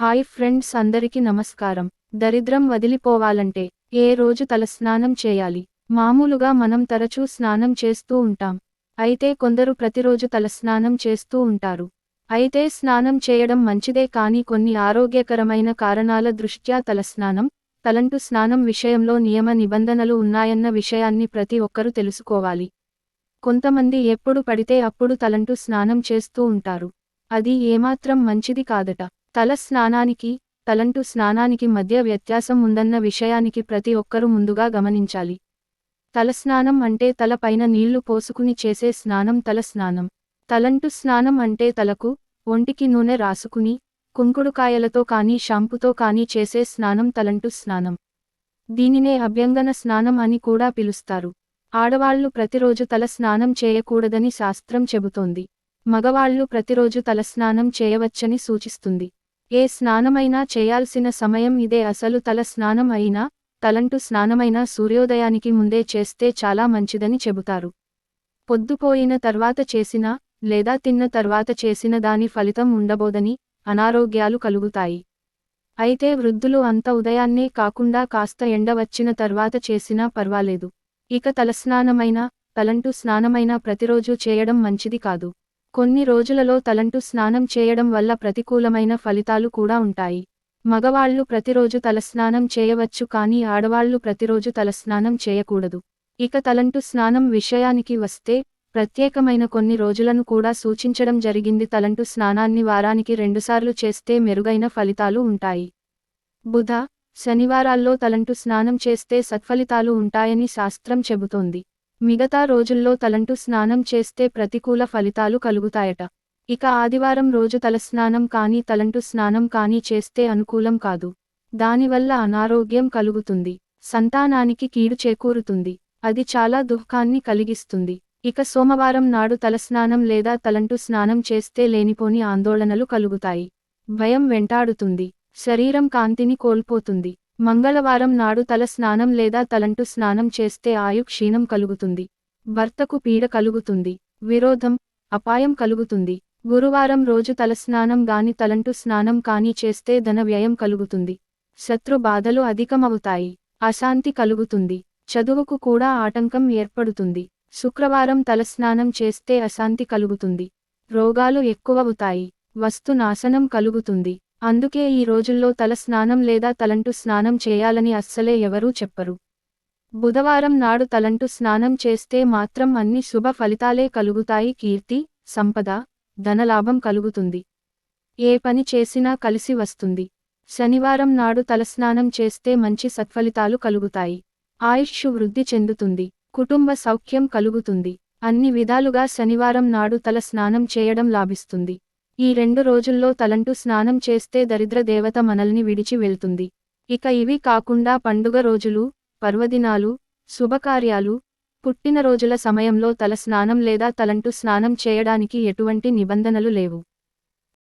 Hi friends అందరికి నమస్కారం. దరిద్రం వదిలిపోవాలంటే ఏ రోజు తలస్నానం చేయాలి? మామూలుగా మనం తరచూ స్నానం చేస్తూ ఉంటాం. అయితే కొందరు ప్రతిరోజు తలస్నానం చేస్తూ ఉంటారు. అయితే స్నానం చేయడం మంచిదే కానీ కొన్ని ఆరోగ్యకరమైన కారణాల దృష్ట్యా తలస్నానం తలంటు స్నానం విషయంలో నియమ నిబంధనలు ఉన్నాయన్న విషయాన్ని ప్రతి ఒక్కరూ తెలుసుకోవాలి. కొంతమంది ఎప్పుడు పడితే అప్పుడు తలంటు స్నానం చేస్తూ ఉంటారు. అది ఏమాత్రం మంచిది కాదట. తల స్నానానికి తలంటు స్నానానికి మధ్య వ్యత్యాసం ఉందన్న విషయానికి ప్రతి ఒక్కరూ ముందుగా గమనించాలి. తలస్నానం అంటే తల పైన నీళ్ళు పోసుకుని చేసే స్నానం తల స్నానం. తలంటు స్నానం అంటే తలకు ఒంటికి నూనె రాసుకుని కుంకుడుకాయలతో కానీ షాంపుతో కానీ చేసే స్నానం తలంటు స్నానం. దీనినే అభ్యంగన స్నానం అని కూడా పిలుస్తారు. ఆడవాళ్ళు ప్రతిరోజు తల స్నానం చేయకూడదని శాస్త్రం చెబుతోంది. మగవాళ్ళు ప్రతిరోజు తలస్నానం చేయవచ్చని సూచిస్తుంది. ఏ స్నానమైనా చేయాల్సిన సమయం ఇదే. అసలు తల స్నానం అయినా తలంటు స్నానమైనా సూర్యోదయానికి ముందే చేస్తే చాలా మంచిదని చెబుతారు. పొద్దుపోయిన తర్వాత చేసిన లేదా తిన్న తర్వాత చేసిన దాని ఫలితం ఉండబోదని అనారోగ్యాలు కలుగుతాయి. అయితే వృద్ధులు అంత ఉదయాన్నే కాకుండా కాస్త ఎండ వచ్చిన తర్వాత చేసినా పర్వాలేదు. ఇక తలస్నానమైనా తలంటు స్నానమైనా ప్రతిరోజు చేయడం మంచిది కాదు. కొన్ని రోజులలో తలంటు స్నానం చేయడం వల్ల ప్రతికూలమైన ఫలితాలు కూడా ఉంటాయి. మగవాళ్ళు ప్రతిరోజు తలస్నానం చేయవచ్చు కానీ ఆడవాళ్ళు ప్రతిరోజు తలస్నానం చేయకూడదు. ఇక తలంటు స్నానం విషయానికి వస్తే ప్రత్యేకమైన కొన్ని రోజులను కూడా సూచించడం జరిగింది. తలంటు స్నానాన్ని వారానికి రెండుసార్లు చేస్తే మెరుగైన ఫలితాలు ఉంటాయి. బుధ శనివారాల్లో తలంటు స్నానం చేస్తే సత్ఫలితాలు ఉంటాయని శాస్త్రం చెబుతోంది. మిగతా రోజుల్లో తలంటు స్నానం చేస్తే ప్రతికూల ఫలితాలు కలుగుతాయట. ఇక ఆదివారం రోజు తలస్నానం కానీ తలంటు స్నానం కానీ చేస్తే అనుకూలం కాదు. దానివల్ల అనారోగ్యం కలుగుతుంది. సంతానానికి కీడు చేకూరుతుంది. అది చాలా దుఃఖాన్ని కలిగిస్తుంది. ఇక సోమవారం నాడు తలస్నానం లేదా తలంటు స్నానం చేస్తే లేనిపోని ఆందోళనలు కలుగుతాయి. భయం వెంటాడుతుంది. శరీరం కాంతిని కోల్పోతుంది. మంగళవారం నాడు తల స్నానం లేదా తలంటు స్నానం చేస్తే ఆయు క్షీణం కలుగుతుంది. భర్తకు పీడ కలుగుతుంది. విరోధం అపాయం కలుగుతుంది. గురువారం రోజు తలస్నానం గాని తలంటు స్నానం కానీ చేస్తే ధన వ్యయం కలుగుతుంది. శత్రు బాధలు అధికమవుతాయి. అశాంతి కలుగుతుంది. చదువుకు కూడా ఆటంకం ఏర్పడుతుంది. శుక్రవారం తలస్నానం చేస్తే అశాంతి కలుగుతుంది. రోగాలు ఎక్కువవుతాయి. వస్తు నాశనం కలుగుతుంది. అందుకే ఈ రోజుల్లో తల స్నానం లేదా తలంటు స్నానం చేయాలని అస్సలే ఎవరూ చెప్పరు. బుధవారం నాడు తలంటు స్నానం చేస్తే మాత్రం అన్ని శుభ ఫలితాలే కలుగుతాయి. కీర్తి సంపద ధనలాభం కలుగుతుంది. ఏ పని చేసినా కలిసి వస్తుంది. శనివారం నాడు తలస్నానం చేస్తే మంచి సత్ఫలితాలు కలుగుతాయి. ఆయుష్ వృద్ధి చెందుతుంది. కుటుంబ సౌఖ్యం కలుగుతుంది. అన్ని విధాలుగా శనివారం నాడు తల స్నానం చేయడం లాభిస్తుంది. ఈ రెండు రోజుల్లో తలంటూ స్నానం చేస్తే దరిద్ర దేవత మనల్ని విడిచి వెళ్తుంది. ఇక ఇవి కాకుండా పండుగ రోజులు పర్వదినాలు శుభకార్యాలు పుట్టినరోజుల సమయంలో తల స్నానం లేదా తలంటూ స్నానం చేయడానికి ఎటువంటి నిబంధనలు లేవు.